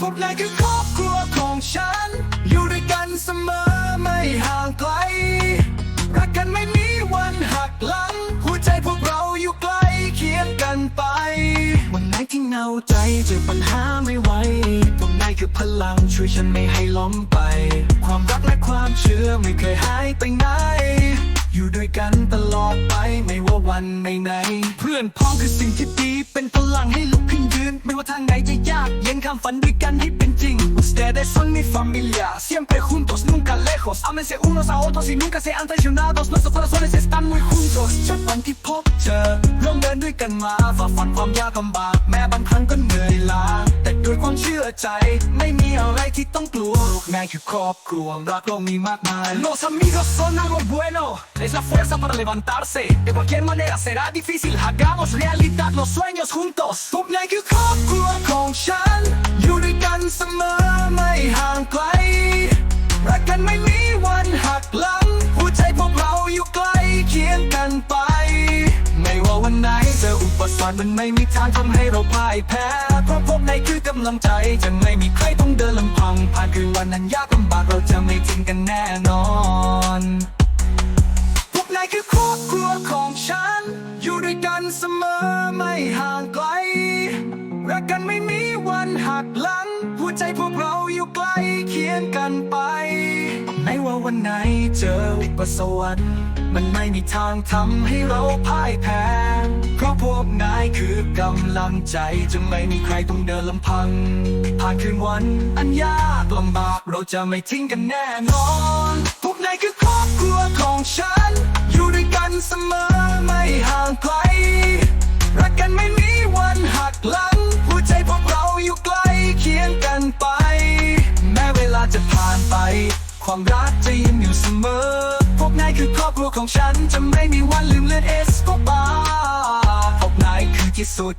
พวกนายคือครอบครัวของฉัน อยู่ด้วยกันเสมอไม่ห่างไกล รักกันไม่มีวันหักหลัง หัวใจพวกเราอยู่ใกล้เคียงกันไป วันไหนที่เหงาใจเจอปัญหาไม่ไหวพวกนายคือพลังช่วยฉันไม่ให้ล้มไป ความรักและความเชื่อไม่เคยหายไปไหน อยู่ด้วยกัน มันไหนไหนๆเพื่อนพ้องคือสิ่งที่ดี เป็นพลังให้ลุกขึ้นยืน ไม่ว่าทางไหนจะยาก เย็นคำฝันด้วยกันให้เป็นจริง Ustedes son mi familia siempre juntos nunca lejos Ámense unos a otros y nunca sean traicionados Nuestros corazones están muy juntos จากวันที่พบเจอร่วมเดินด้วยกันมาฝ่าฟันความยากลำบาก เชื่อใจ ไม่มีอะไรที่ต้องกลัวลูกแม่คือครอบครัวรักเรามีมากมาย Los amigos son algo bueno es la fuerza para levantarse de cualquier manera será difícil hagamos realidad los sueños juntos พวกนายคือครอบครัวของฉัน อยู่ด้วยกันเสมอไม่ห่างไกลรักกันไม่มีวันหักหลัง หัวใจพวกเราอยู่ใกล้เคียงกันไป ออุปสรรคมันไม่มีทางทำให้เราพ่ายแพ้ เพราะพวกนายคือกำลังใจ จะไม่มีใครต้องเดินลำพัง ผ่านคืนวันนั้นยากลำบากเราจะไม่ทิ้งกันแน่นอน พวกนายคือครอบครัวของฉัน อยู่ด้วยกันเสมอไม่ห่างไกล รักกันไม่มีวันหักหลัง หัวใจพวกเราอยู่ใกล้เคียงกันไปไม่ว่าวันไหนเจออุปสรรคมันไม่มีทางทำให้เราพ่ายแพ้ เพราะพวกนายคือกำลังใจจะไม่มีใครต้องเดินลำพัง ผ่านคืนวันอันยากลำบากเราจะไม่ทิ้งกันแน่นอน พวกนายคือครอบครัวของฉัน อยู่ด้วยกันเสมอไม่ห่างไกลรักกันไม่มีวันหักหลัง หัวใจพวกเราอยู่ใกล้เคียงกันไป แม้เวลาจะผ่านไป ความรักจะยังอยู่เสมอ พวกนายคือครอบครัวของฉัน จะไม่มีวันลืมเลือนเอสโกบาพวกนายคือที่สุด